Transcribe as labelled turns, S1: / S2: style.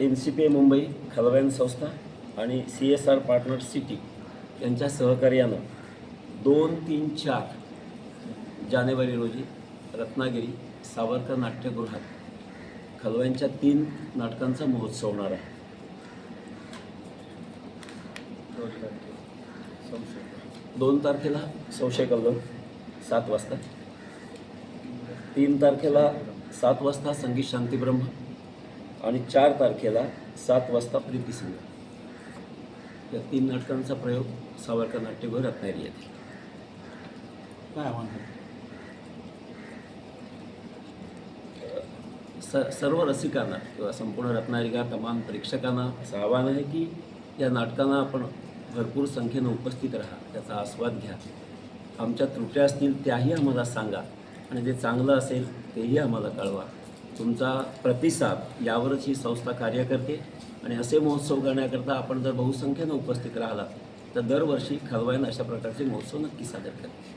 S1: N C P A Mumbai खलवॅन संस्था आणि C S R partner city यांच्या सहकार्यानं दोन तीन चार जानेवारी रोजी रत्नागिरी सावरकर नाट्यगृहात खलव्यांच्या तीन नाटकांचा महोत्सव होणार आहे. दोन तारखेला संशय कल्लोळ सात वाजता. तीन तारखेला सात वाजता संगीत शांतीब्रह्म आणि चार तारखेला सात वाजता प्रीती सिंग या तीन नाटकांचा प्रयोग सावरकर नाट्यगृह रत्नागिरी येथे.
S2: काय आव्हान?
S1: स सर्व रसिकांना किंवा संपूर्ण रत्नागिरी तमाम प्रेक्षकांना असं आव्हान आहे की या नाटकांना आपण भरपूर संख्येनं उपस्थित राहा त्याचा आस्वाद घ्या. आमच्या त्रुट्या असतील त्याही आम्हाला सांगा आणि जे चांगलं असेल तेही आम्हाला कळवा. तुमचा प्रतिसाद यावरच ही संस्था कार्य करते. आणि असे महोत्सव करण्याकरता आपण जर बहुसंख्येनं उपस्थित राहिला तर दरवर्षी खलवायनं अशा प्रकारचे महोत्सव नक्की सादर करते